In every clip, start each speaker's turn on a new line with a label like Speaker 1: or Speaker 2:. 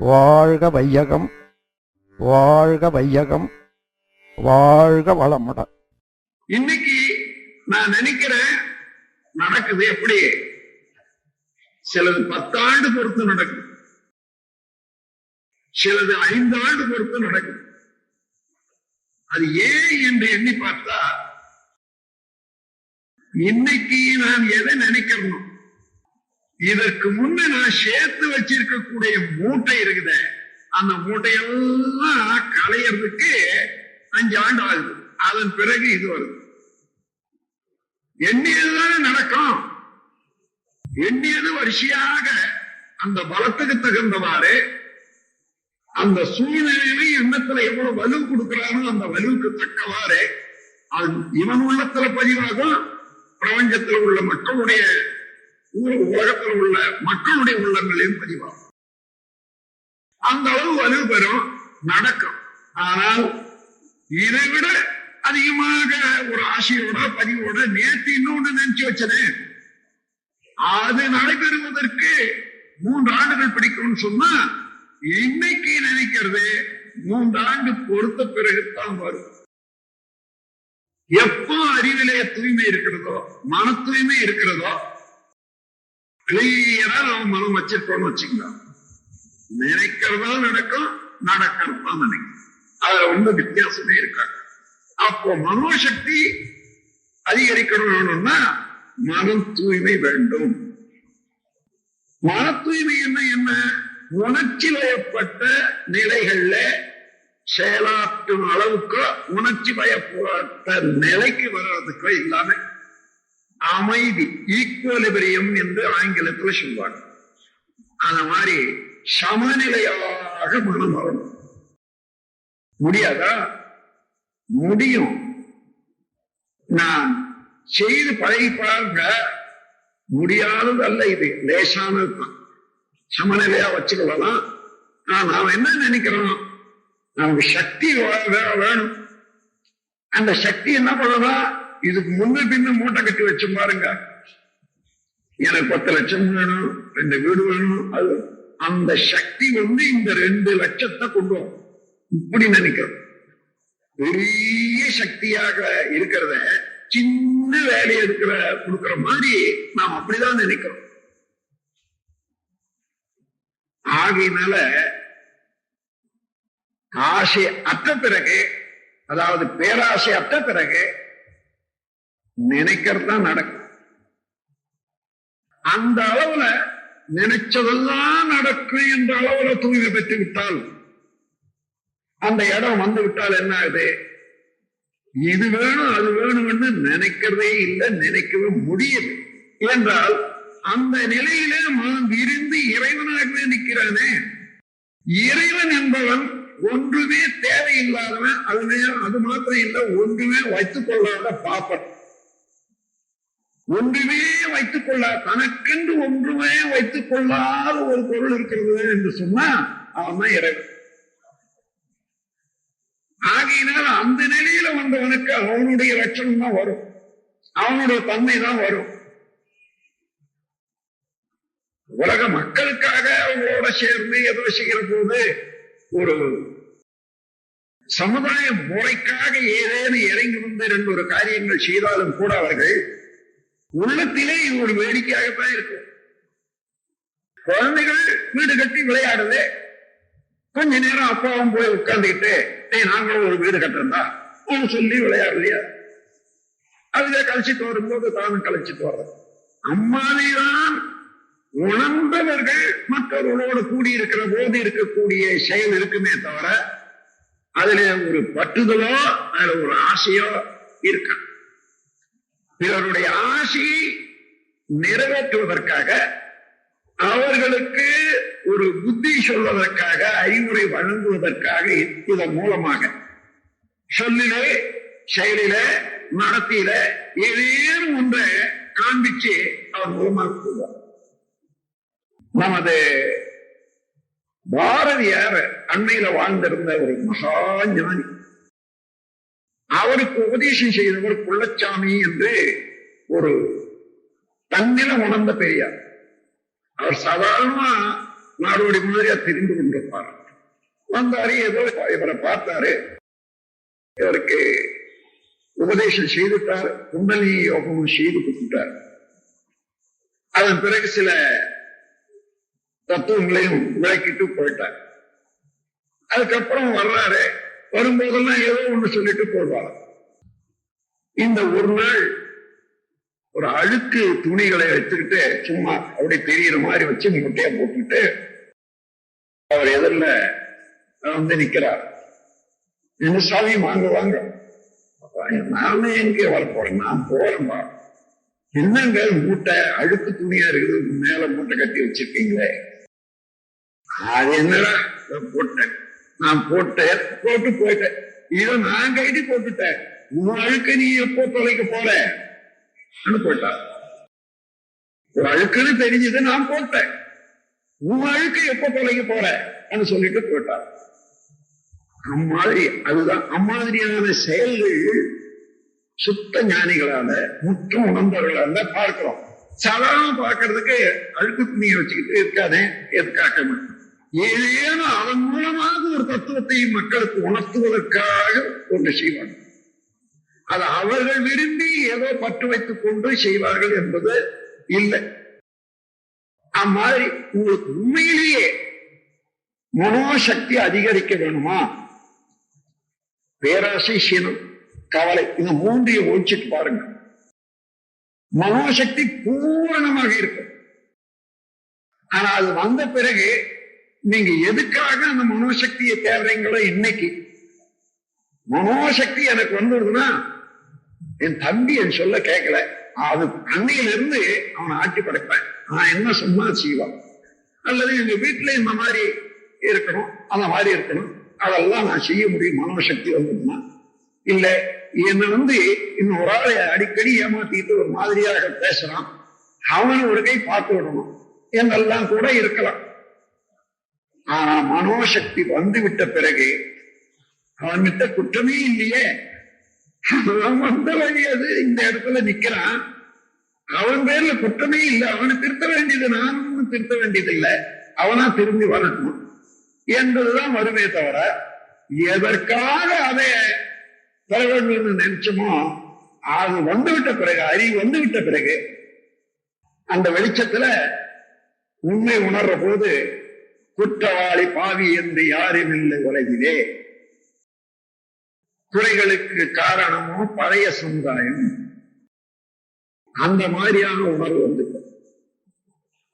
Speaker 1: வாழ்க வையகம் வாழ்க வையகம் வாழ்க வளமுடன்
Speaker 2: இன்னைக்கு நான் நினைக்கிறேன் நடக்குது எப்படி? சிலது பத்தாண்டு பொறுத்து நடக்குது சிலது ஐந்து ஆண்டு பொறுத்து நடக்குது அது ஏன் என்று எண்ணி பார்த்தா இன்னைக்கு நான் எதை நினைக்கிறோம் இதற்கு முன்ன நான் சேர்த்து வச்சிருக்கக்கூடிய மூட்டை இருக்குத அந்த மூட்டையெல்லாம் களையறதுக்கு அஞ்சு ஆண்டு ஆகுது. அதன் பிறகு இது வருது. எண்ணியதுதானே நடக்கும். எண்ணியது வரிசையாக அந்த பலத்துக்கு தகுந்தவாறு அந்த சூழ்நிலையில எண்ணத்துல எவ்வளவு வலு கொடுக்கிறானோ அந்த வலுவுக்கு தக்கவாறு அது இவன் உள்ளத்துல பதிவாகும் பிரபஞ்சத்துல உள்ள மக்களுடைய உலகத்துல உள்ள மக்களுடைய உள்ளங்களையும் பதிவாகும். அந்த அளவு வலு பெறும் நடக்கும். ஆனால் இதை விட அதிகமாக ஒரு ஆசையோட பதிவோட நேற்று இன்னொன்று நினைச்சு வச்சனே. அது நடைபெறுவதற்கு மூன்று ஆண்டுகள் பிடிக்கும்னு சொன்னா இன்னைக்கு நினைக்கிறது மூன்று ஆண்டு பொறுத்த பிறகுதான் வரும். எப்போ அறிவிலே தூய்மை இருக்கிறதோ மன தூய்மை இருக்கிறதோ கிளியரா நம்ம மனம் வச்சிருக்கோம்னு வச்சுக்கலாம் நினைக்கிறதா நடக்கும் நடக்கிறதா நினைக்கும் அதுல ஒன்றும் வித்தியாசமே இருக்காது. அப்போ மனோசக்தி அதிகரிக்கணும்னா மனம் தூய்மை வேண்டும். மன தூய்மை என்ன என்ன? உணர்ச்சி வயப்பட்ட நிலைகள்ல செயலாற்றும் அளவுக்கு உணர்ச்சி வயப்பட்ட நிலைக்கு வர்றதுக்கோ இல்லாம அமைதி ஈக்குவலிபிரியம் என்று ஆங்கிலத்துல சொல்வாங்க அந்த மாதிரி சமநிலையாக மனம் வரணும் முடியாதா? முடியும். நான் செய்து பழகி பாருங்க முடியாதது அல்ல இது. லேசானது தான் சமநிலையா வச்சுக்கலாம் ஆனா நாம் என்ன நினைக்கிறோம்? நமக்கு சக்தி வேணும். அந்த சக்தி என்ன பண்ணலாம் இதுக்கு முன்ன பின்ன மூட்டை கட்டி வச்சு பாருங்க. எனக்கு பத்து லட்சம் வேணும் ரெண்டு வீடு வேணும். அது அந்த சக்தி வந்து இந்த ரெண்டு லட்சத்தை கொண்டு வரும். இப்படி நினைக்கிறோம். பெரிய சக்தியாக இருக்கிறத சின்ன வேலையை எடுக்கிற கொடுக்கிற மாதிரி நாம் அப்படிதான் நினைக்கிறோம். ஆகையினால ஆசை அற்ற பிறகு அதாவது பேராசை அற்ற பிறகு நினைக்கிறதா நடக்கும். அந்த அளவுல நினைச்சதெல்லாம் நடக்கும் என்ற அளவுல தூய்மை பெற்று விட்டால் அந்த இடம் வந்து விட்டால் என்ன ஆகுது? இது வேணும் அது வேணும்னு நினைக்கிறதே இல்லை நினைக்கவே முடியுது என்றால் அந்த நிலையிலே மனம் விரிந்து இறைவனாகவே நிற்கிறானே? இறைவன் என்பவன் ஒன்றுமே தேவையில்லாதவன் அதுவே அது மாத்திரம் இல்லை ஒன்றுமே வைத்துக் கொள்ளாத பாப்பன். ஒன்றுமே வைத்துக் கொள்ள தனக்கென்று ஒன்றுமே வைத்துக் கொள்ளாத ஒரு பொருள் இருக்கிறது என்று சொன்னா அவன் தான் இறைவன். ஆகையினால் அந்த நிலையில வந்தவனுக்கு அவனுடைய லட்சணம் தான் வரும். அவனுடைய தன்மை தான் வரும். உலக மக்களுக்காக அவங்களோட சேர்ந்து எதோ செய்கிற போது ஒரு சமுதாய முறைக்காக ஏதேனும் இறங்கி வந்து ரெண்டு ஒரு காரியங்கள் செய்தாலும் கூட அவர்கள் உள்ளத்திலே இது ஒரு வேடிக்கையாகத்தான் இருக்கும். குழந்தைகள் வீடு கட்டி விளையாடுது கொஞ்ச நேரம் அப்பாவும் போய் உட்கார்ந்துக்கிட்டு ஏய் நாங்களும் ஒரு வீடு கட்டுறதா அவன் சொல்லி விளையாடலையா அதுல கழிச்சிட்டு வரும்போது தானும் கழிச்சிட்டு வர்றது. அம்மாவைதான் உணர்ந்தவர்கள் மற்றவர்களோடு கூடியிருக்கிற போது இருக்கக்கூடிய செயல் இருக்குமே தவிர அதுல ஒரு பற்றுதலோ அதுல ஒரு ஆசையோ இருக்கான் பிறருடைய ஆசையை நிறைவேற்றுவதற்காக அவர்களுக்கு ஒரு புத்தி சொல்வதற்காக அறிவுரை வழங்குவதற்காக இதன் மூலமாக. சொல்லிலே செயலில நடத்தியில ஏதேனும் ஒன்றை காண்பிச்சு அவர் மூலமாக நமது பாரதியார் அண்மையில வாழ்ந்திருந்த ஒரு மகா ஞானி. அவருக்கு உபதேசம் செய்தவர் குள்ளச்சாமி என்று ஒரு தன்னில உணர்ந்த பெரியார். அவர் சாதாரணமா நாடோடி மாதிரியா தெரிந்து கொண்டிருப்பார். வந்தாரு ஏதோ இவரை பார்த்தாரு. இவருக்கு உபதேசம் செய்துட்டார் குண்டலி யோகமும் செய்து கொடுத்துட்டார். அதன் பிறகு சில தத்துவங்களையும் விளக்கிட்டு போயிட்டார். அதுக்கப்புறம் வர்றாரு வரும்போதெல்லாம் ஏதோ ஒண்ணு சொல்லிட்டு போடுவார் இந்த ஒரு நாள் ஒரு அழுக்கு துணிகளை வச்சுக்கிட்டு சும்மா அப்படி தெரியுற மாதிரி வச்சு முட்டையை போட்டுக்கிட்டு அவர் எதிரில் வந்து நிக்கிறார். என்ன சாமி வாங்க வாங்க. நானே எங்க வர போறேன் நான் போறேன்பா. என்னங்க மூட்டை அழுக்கு துணியா இருக்குது மேல மூட்டை கட்டி வச்சிருக்கீங்களே. அது என்னடா? போட்டேன். நான் போட்டேன் போட்டு போயிட்டேன். இதை நான் கைடி போட்டுட்டேன். உன் அழுக்க நீ எப்போ தொலைக்க போற? போயிட்டா. ஒரு அழுக்குன்னு தெரிஞ்சது நான் போட்டேன். உன் அழுக்கு எப்போ தொலைக்க போற? சொல்லிட்டு போயிட்டார் அம்மாதிரி அதுதான் அம்மாதிரியான செயல்கள் சுத்த ஞானிகளால முற்றும் உணர்ந்தவர்களால பார்க்கிறோம். சாதாரண பார்க்கறதுக்கு அழுக்கு துணியை வச்சுக்கிட்டு இருக்காதே எதுக்காக ஏதேனும் அவன் மூலமாக ஒரு தத்துவத்தை மக்களுக்கு உணர்த்துவதற்காக ஒன்று செய்வாங்க அது அவர்கள் விரும்பி ஏதோ பற்று வைத்துக் கொண்டு செய்வார்கள் என்பது இல்லை. அம்மாதிரி உங்களுக்கு உண்மையிலேயே மனோசக்தி அதிகரிக்க வேணுமா? பேராசை சீனம் கவலை. இந்த மூன்றையும் ஒழிச்சிட்டு பாருங்க மனோசக்தி பூரணமாக இருக்கும். ஆனா அது வந்த பிறகு நீங்க எதுக்காக அந்த மனோசக்தியை தேடுறீங்களோ இன்னைக்கு? மனோசக்தி எனக்கு வந்துடுதுன்னா என் தம்பி என் சொல்ல கேட்கல. அது அன்னையில இருந்து அவனை ஆட்சி படைப்பேன். நான் என்ன சொன்னா செய்வான் அல்லது எங்க வீட்டுல இந்த மாதிரி இருக்கணும் அந்த மாதிரி இருக்கணும். அதெல்லாம் நான் செய்ய முடியும் மனோசக்தி வந்ததுன்னா இல்ல என்னை வந்து இன்னொரு ஆளை அடிக்கடி ஏமாத்திட்டு ஒரு மாதிரியாக பேசுறான். அவனை ஒரு கை பார்த்து விடணும். என்னெல்லாம் கூட இருக்கலாம். ஆனா மனோசக்தி வந்து விட்ட பிறகு அவன்கிட்ட குற்றமே இல்லையே. அவன் வந்த வழி அது. இந்த இடத்துல நிக்கிறான். அவன் பேர்ல குற்றமே இல்லை. அவனை திருத்த வேண்டியது நானும் திருத்த வேண்டியது இல்லை அவனா திரும்பி வரட்டும் என்பதுதான் வருமே தவிர எதற்காக அதை பெற வேண்டும் நினைச்சோமோ அது வந்துவிட்ட பிறகு அறிவு வந்துவிட்ட பிறகு அந்த வெளிச்சத்துல உண்மை உணர்ற போது குற்றவாளி பாவி என்று யாரும் இல்லை உலகிலே. குறைகளுக்கு காரணமோ பழைய சமுதாயம். அந்த மாதிரியான உணர்வு வந்து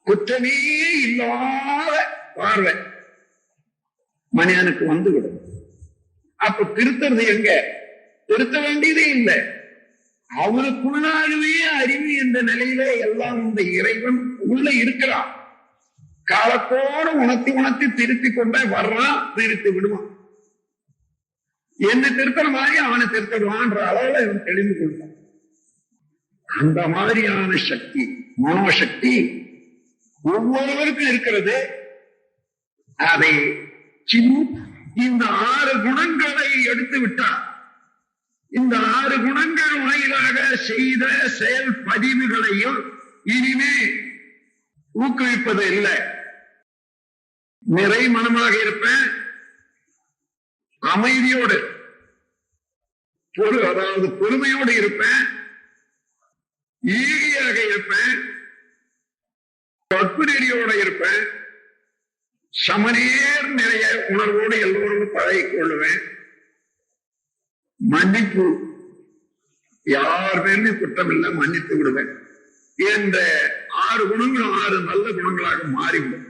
Speaker 2: குற்றமே இல்லாத பார்வை. மனிதனுக்கு வந்துவிடும். அப்ப திருத்துறது எங்க? திருத்த வேண்டியதே இல்லை. அவனுக்குள்ளாகவே அறிவு என்ற நிலையில எல்லாம் இந்த இறைவன் உள்ள இருக்கிறான். காலத்தோடு உணர்த்தி உணர்த்தி திருத்தி கொண்டே வர்றான் திருத்தி விடுவான். என்ன திருத்தற மாதிரி அவனை திருத்திடுவான்ற அளவுல இவன் தெளிந்து கொள்வான் அந்த மாதிரியான சக்தி மனோசக்தி ஒவ்வொருவருக்கும் இருக்கிறது. அதை இந்த ஆறு குணங்களை எடுத்து விட்டார். இந்த ஆறு குணங்கள் வாயிலாக செய்த செயல் பதிவுகளையும் இனிமே ஊக்குவிப்பது இல்லை. நிறை மனமாக இருப்பேன். அமைதியோடு பொறு அதாவது பொறுமையோடு இருப்பேன். ஈகியாக இருப்பேன். பட்புநெறியோட இருப்பேன். சமநேர் நிறைய உணர்வோடு எல்லோரும் பழகிக் கொள்ளுவேன் மன்னிப்பு யார் மேலுமே குற்றம் இல்லை மன்னித்து விடுவேன். என்ற ஆறு குணங்களும் ஆறு நல்ல குணங்களாக மாறிவிடும்.